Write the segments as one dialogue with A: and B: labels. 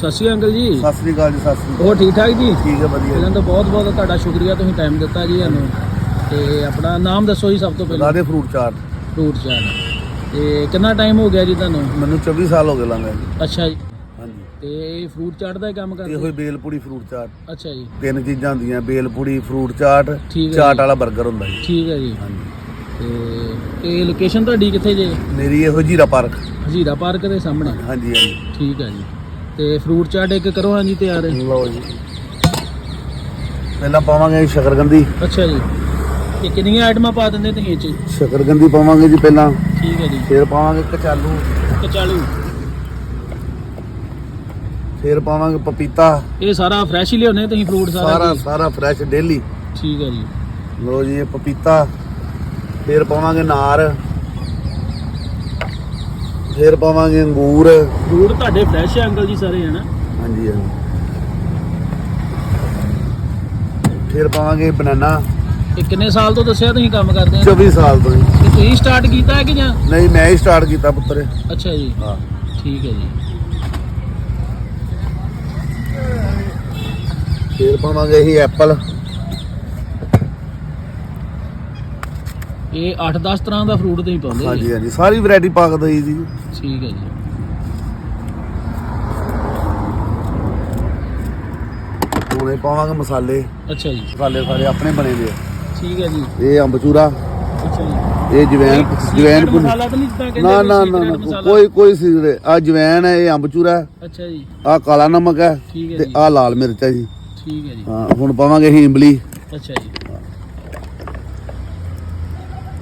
A: ਸਤਿ ਸ਼੍ਰੀ ਅਕਾਲ ਅੰਕਲ ਜੀ।
B: ਸਤਿ ਸ੍ਰੀ ਅਕਾਲ ਜੀ ਸਤਿ ਸ੍ਰੀ ਅਕਾਲ।
A: ਹੋਰ ਠੀਕ ਠਾਕ ਜੀ?
B: ਠੀਕ ਹੈ ਵਧੀਆ।
A: ਪਹਿਲਾਂ ਤਾਂ ਬਹੁਤ ਬਹੁਤ ਤੁਹਾਡਾ ਸ਼ੁਕਰੀਆ ਤੁਸੀਂ ਟਾਈਮ ਦਿੱਤਾ ਜੀ ਸਾਨੂੰ। ਤੇ ਆਪਣਾ ਨਾਮ ਦੱਸੋ ਜੀ ਸਭ ਤੋਂ ਪਹਿਲਾਂ।
B: ਲਾਦੇ ਫਰੂਟ ਚਾਟ।
A: ਫਰੂਟ ਚਾਟ। ਤੇ ਕਿੰਨਾ ਟਾਈਮ ਹੋ ਗਿਆ ਜੀ ਤੁਹਾਨੂੰ?
B: ਮੈਨੂੰ 24 ਸਾਲ ਹੋ ਗਏ ਲਾਂਗਾ ਜੀ
A: ਅੱਛਾ ਜੀ।
B: ਹਾਂਜੀ।
A: ਤੇ ਫਰੂਟ ਚਾਟ ਦਾ ਹੀ ਕੰਮ
B: ਇਹ
A: ਕਰਦੇ
B: ਹੋਈ ਬੇਲਪੂੜੀ ਫਰੂਟ ਚਾਟ।
A: ਅੱਛਾ ਜੀ।
B: ਤਿੰਨ ਚੀਜ਼ਾਂ ਹੁੰਦੀਆਂ ਬੇਲਪੂੜੀ ਫਰੂਟ ਚਾਟ
A: ਠੀਕ ਹੈ
B: ਚਾਟ। ਵਾਲਾ 버ਗਰ ਹੁੰਦਾ ਜੀ।
A: ਠੀਕ ਹੈ ਜੀ।
B: ਹਾਂਜੀ।
A: ਤੇ ਇਹ ਲੋਕੇਸ਼ਨ ਤੁਹਾਡੀ ਕਿੱਥੇ ਜੇ?
B: ਮੇਰੀ ਇਹੋ ਜੀਰਾ ਪਾਰਕ।
A: ਹਜ਼ੀਰਾ ਪਾਰਕ ਦੇ ਸਾਹਮਣੇ।
B: ਹਾਂਜੀ ਹਾਂਜੀ।
A: ਠੀਕ ਹੈ ਜੀ। ਤੇ ਫਰੂਟ ਚਾਟ ਇੱਕ ਕਰੋ ਹਾਂ ਜੀ ਤਿਆਰ
B: ਲਓ ਜੀ। ਪਹਿਲਾਂ ਪਾਵਾਂਗੇ ਸ਼ਕਰਗੰਦੀ।
A: ਅੱਛਾ ਜੀ। ਇਹ ਕਿੰਨੀਆਂ ਆਈਟਮਾਂ ਪਾ ਦਿੰਦੇ ਤੁਸੀਂ ਇਹ ਚ?
B: ਸ਼ਕਰਗੰਦੀ ਪਾਵਾਂਗੇ ਜੀ ਪਹਿਲਾਂ।
A: ਠੀਕ ਹੈ ਜੀ।
B: ਫਿਰ ਪਾਵਾਂਗੇ ਕਚਾਲੂ।
A: ਕਚਾਲੂ।
B: ਫਿਰ ਪਾਵਾਂਗੇ ਪਪੀਤਾ।
A: ਇਹ ਸਾਰਾ ਫਰੈਸ਼ ਹੀ ਲਿਆਉਨੇ ਤੁਸੀਂ ਫਰੂਟ ਸਾਰਾ
B: ਸਾਰਾ? ਸਾਰਾ ਫਰੈਸ਼ ਡੇਲੀ
A: ਠੀਕ ਹੈ ਜੀ।
B: ਲੋ ਜੀ ਇਹ ਪਪੀਤਾ। ਫਿਰ ਪਾਵਾਂਗੇ ਨਾਰ। ਫਿਰ ਪਾਵਾਂਗੇ ਅੰਗੂਰ।
A: ਫਰੂਟ ਤੁਹਾਡੇ ਫਰੈਸ਼ ਹੈ ਅੰਕਲ ਜੀ ਸਾਰੇ ਹਨਾ
B: ਹਾਂਜੀ ਹਾਂਜੀ। ਫਿਰ ਪਾਵਾਂਗੇ ਬਨਾਨਾ।
A: ਇਹ ਕਿੰਨੇ ਸਾਲ ਤੋਂ ਦੱਸਿਆ ਤੁਸੀਂ ਕੰਮ ਕਰਦੇ ਆ
B: 24 ਸਾਲ ਤੋਂ ਜੀ।
A: ਤੇ ਤੁਸੀਂ ਸਟਾਰਟ ਕੀਤਾ ਹੈ ਕਿ ਜਾਂ?
B: ਨਹੀਂ ਮੈਂ ਹੀ ਸਟਾਰਟ ਕੀਤਾ ਪੁੱਤਰ।
A: ਅੱਛਾ ਜੀ।
B: ਹਾਂ।
A: ਠੀਕ ਹੈ ਜੀ।
B: ਫਿਰ ਪਾਵਾਂਗੇ ਅਸੀਂ ਐਪਲ
A: ਇਹ 8-10 ਤਰ੍ਹਾਂ ਦਾ ਫਰੂਟ ਤੁਸੀਂ ਪਾਉਂਦੇ ਜੀ।
B: ਹਾਂਜੀ। ਹਾਂਜੀ ਸਾਰੀ ਵੈਰਾਈਟੀ ਪਾ ਕੇ ਦਈ ਜੀ
A: ਠੀਕ ਹੈ ਜੀ।
B: ਹੁਣੇ ਪਾਵਾਂਗੇ ਮਸਾਲੇ।
A: ਅੱਛਾ ਜੀ।
B: ਮਸਾਲੇ ਸਾਰੇ ਆਪਣੇ ਬਣੇ ਦੇ ਆ।
A: ਠੀਕ ਹੈ ਜੀ।
B: ਇਹ ਅੰਬਚੂਰਾ
A: ਅੱਛਾ ਜੀ।
B: ਇਹ ਜਵੈਨ ਜਵੈਨ
A: Secret ਮਸਾਲਾ ਤਾਂ ਨਹੀਂ ਜਿੱਦਾਂ ਕਹਿੰਦੇ
B: ਨਾ
A: ਵੀ
B: ਨਾ
A: secret
B: ਨਾ
A: ਮਸਾਲਾ?
B: ਕੋਈ ਕੋਈ ਸਿਗਰੇ ਆ ਜਵੈਨ ਹੈ ਇਹ ਅੰਬਚੂਰਾ ਹੈ।
A: ਅੱਛਾ ਜੀ।
B: ਆ ਕਾਲਾ ਨਮਕ ਹੈ
A: ਠੀਕ ਹੈ
B: ਤੇ
A: ਜੀ।
B: ਆ ਲਾਲ ਮਿਰਚ ਹੈ ਜੀ।
A: ਠੀਕ ਹੈ ਜੀ।
B: ਹਾਂ ਹੁਣ ਪਾਵਾਂਗੇ ਅਸੀਂ ਇਮਲੀ।
A: ਅੱਛਾ ਜੀ।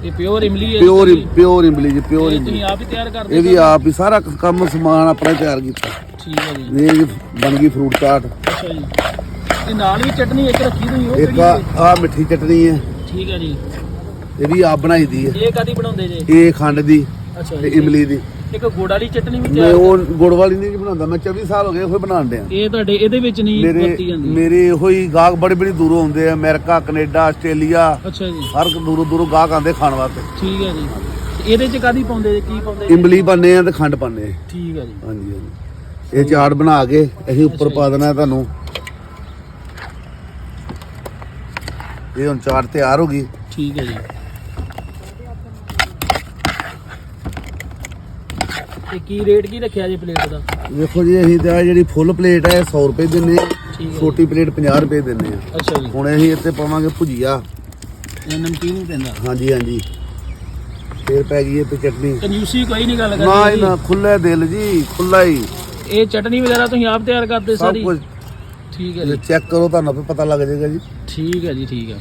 A: ਇਹ ਪਿਓਰ ਇਮਲੀ ਹੈ
B: ਪਿਓਰ ਇਮਲੀ ਜੀ ਪਿਓਰ
A: ਇਹ
B: ਇਮਲੀ।
A: ਤੁਸੀਂ ਆਪ ਹੀ ਤਿਆਰ ਕਰਦੇ
B: ਇਹ ਵੀ
A: ਹੋ?
B: ਆਪ ਹੀ ਸਾਰਾ ਕੰਮ ਸਮਾਨ ਆਪਣਾ ਤਿਆਰ ਕੀਤਾ।
A: ਠੀਕ ਹੈ ਜੀ।
B: ਇਹ ਜੀ ਬਣ ਗਈ ਫਰੂਟ ਚਾਟ
A: ਅੱਛਾ ਜੀ। ਤੇ ਨਾਲ ਵੀ ਚਟਨੀ ਇੱਕ ਰੱਖੀ ਤੁਸੀਂ ਉਹ
B: ਇੱਕ
A: ਕਿਹੜੀ
B: ਆ
A: ਹੈ?
B: ਆਹ ਮਿੱਠੀ ਚਟਨੀ ਹੈ।
A: ਠੀਕ ਹੈ ਜੀ।
B: ਇਹ ਵੀ ਆਪ ਬਣਾਈ ਦੀ ਹੈ।
A: ਇਹ ਕਾਦੀ ਬਣਾਉਂਦੇ ਜੇ?
B: ਇਹ ਖੰਡ ਦੀ
A: ਅੱਛਾ
B: ਤੇ
A: ਜੀ।
B: ਇਮਲੀ ਦੀ।
A: ਇੱਕ ਗੁੜ ਵਾਲੀ ਚਟਨੀ ਵੀ
B: ਮੈਂ
A: ਤਿਆਰ
B: ਉਹ ਗੁੜ ਵਾਲੀ ਨਹੀਂ ਜੀ ਬਣਾਉਂਦਾ ਮੈਂ 24 ਸਾਲ ਹੋ ਗਏ ਉਹ ਬਣਾਉਣ ਡਿਆ
A: ਇਹ ਤੁਹਾਡੇ ਇਹਦੇ ਵਿੱਚ ਨਹੀਂ
B: ਮੇਰੇ
A: ਵਰਤੀ ਜਾਂਦੀ?
B: ਮੇਰੇ ਇਹੋ ਹੀ ਗਾਹਕ ਬੜੇ ਬੜੀ ਦੂਰੋਂ ਆਉਂਦੇ ਆ ਅਮਰੀਕਾ ਕੈਨੇਡਾ ਆਸਟ੍ਰੇਲੀਆ
A: ਅੱਛਾ ਜੀ।
B: ਹਰ ਇੱਕ ਦੂਰੋਂ ਦੂਰੋਂ ਗਾਹਕ ਆਉਂਦੇ ਖਾਣ ਵਾਸਤੇ।
A: ਠੀਕ ਹੈ ਜੀ। ਤੇ ਇਹਦੇ ਚ ਕਾਦੀ ਪਾਉਂਦੇ ਜੇ ਕੀ ਪਾਉਂਦੇ ਜੇ?
B: ਇਮਲੀ ਪਾਉਂਦੇ ਆ ਤੇ ਖੰਡ ਪਾਉਂਦੇ ਆ।
A: ਠੀਕ ਹੈ ਜੀ।
B: ਹਾਂਜੀ ਹਾਂਜੀ। ਇਹ ਚਾਟ ਬਣਾ ਕੇ ਅਸੀਂ ਉੱਪਰ
A: ਅੱਛਾ
B: ਪਾ ਦੇਣਾ ਤੁਹਾਨੂੰ। ਇਹ ਹੁਣ ਚਾਟ ਤਿਆਰ ਹੋ ਗਈ।
A: ਠੀਕ ਹੈ ਜੀ। ਤੇ ਕੀ ਰੇਟ ਕੀ ਰੱਖਿਆ ਜੇ ਪਲੇਟ ਦਾ?
B: ਵੇਖੋ ਜੀ ਅਸੀਂ ਤਾਂ ਜਿਹੜੀ ਫੁੱਲ ਪਲੇਟ ਹੈ 100 ਰੁਪਏ ਦਿੰਨੇ ਆ
A: ਠੀਕ ਹੈ
B: ਛੋਟੀ ਪਲੇਟ 50 ਰੁਪਏ ਦਿੰਨੇ ਆ
A: ਅੱਛਾ ਜੀ।
B: ਹੁਣ ਅਸੀਂ ਇੱਥੇ ਪਾਵਾਂਗੇ ਭੁਜੀਆ।
A: ਇਹ ਨਮਕੀਨ ਵੀ ਪੈਂਦਾ।
B: ਹਾਂਜੀ ਹਾਂਜੀ। ਫੇਰ ਪੈ ਗਈ ਇੱਥੇ ਚਟਨੀ।
A: ਕੰਜੂਸੀ ਕੋਈ ਨਹੀਂ ਗੱਲ
B: ਨਾ
A: ਕਰਦੀ।
B: ਹੀ ਨਾ ਖੁੱਲਾ ਦਿਲ ਜੀ ਖੁੱਲਾ ਹੀ।
A: ਇਹ ਚਟਨੀ ਵਗੈਰਾ ਤੁਸੀਂ ਆਪ ਤਿਆਰ ਕਰਦੇ
B: ਸਭ
A: ਸਾਰੀ?
B: ਕੁਝ।
A: ਠੀਕ ਹੈ ਜੀ।
B: ਚੈੱਕ ਕਰੋ ਤੁਹਾਨੂੰ ਆਪੇ ਪਤਾ ਲੱਗ ਜਾਏਗਾ ਜੀ।
A: ਠੀਕ ਹੈ ਜੀ ਠੀਕ ਹੈ।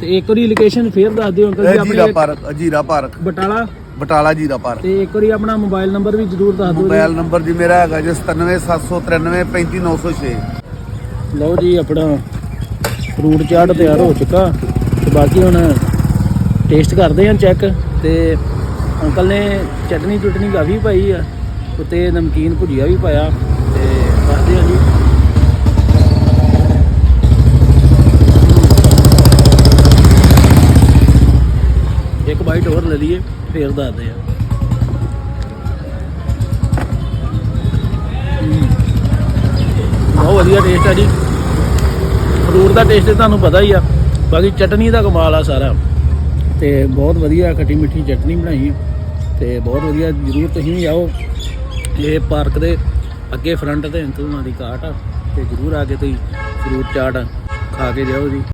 A: ਤੇ ਇੱਕ ਵਾਰੀ ਲੋਕੇਸ਼ਨ ਫੇਰ ਦੱਸ ਦਿਓ ਅੰਕਲ ਜੀ
B: ਇਹ ਜੀਰਾ
A: ਆਪਣੇ
B: ਪਾਰਕ ਅਜੀਰਾ ਪਾਰਕ।
A: ਬਟਾਲਾ।
B: ਬਟਾਲਾ ਜੀਰਾ ਪਾਰਕ
A: ਤੇ ਇੱਕ ਵਾਰੀ ਆਪਣਾ ਮੋਬਾਈਲ ਨੰਬਰ ਵੀ ਜ਼ਰੂਰ ਦੱਸ ਦਿਓ
B: ਮੋਬਾਈਲ ਨੰਬਰ ਜੀ ਮੇਰਾ ਹੈਗਾ ਜੀ 97793 35906
A: ਜੀ ਲਓ ਜੀ ਆਪਣਾ ਫਰੂਟ ਚਾਟ ਤਿਆਰ ਹੋ ਚੁੱਕਾ। ਤੇ ਬਾਕੀ ਹੁਣ ਟੇਸਟ ਕਰਦੇ ਹਾਂ ਚੈੱਕ ਤੇ ਅੰਕਲ ਨੇ ਚਟਨੀ ਚੁਟਨੀ ਕਾਫੀ ਪਾਈ ਆ ਉੱਤੇ ਨਮਕੀਨ ਭੁਜੀਆ ਵੀ ਪਾਇਆ। ਤੇ ਦੱਸਦੇ ਹਾਂ ਜੀ। ਇੱਕ ਬਾਈਟ ਹੋਰ ਲੈ ਲਈਏ। ਫੇਰ ਦੱਸਦੇ ਆ। ਬਹੁਤ ਵਧੀਆ ਟੇਸਟ ਆ ਜੀ। ਫਰੂਟ ਦਾ ਟੇਸਟ ਤੁਹਾਨੂੰ ਪਤਾ ਹੀ ਆ। ਬਾਕੀ ਚਟਨੀ ਦਾ ਕਮਾਲ ਆ ਸਾਰਾ। ਤੇ ਬਹੁਤ ਵਧੀਆ ਖੱਟੀ ਮਿੱਠੀ ਚਟਨੀ ਬਣਾਈ ਹੈ ਤੇ ਬਹੁਤ ਵਧੀਆ, ਜਰੂਰ ਤੁਸੀਂ ਵੀ ਆਓ। ਇਹ ਪਾਰਕ ਦੇ ਅੱਗੇ ਫਰੰਟ ਤੇ ਅੰਕਲ ਉਹਨਾਂ ਦੀ ਕਾਟ ਆ। ਤੇ ਜਰੂਰ ਆ ਕੇ ਤੁਸੀਂ ਫਰੂਟ ਚਾਟ ਖਾ ਕੇ ਜਾਓ ਜੀ।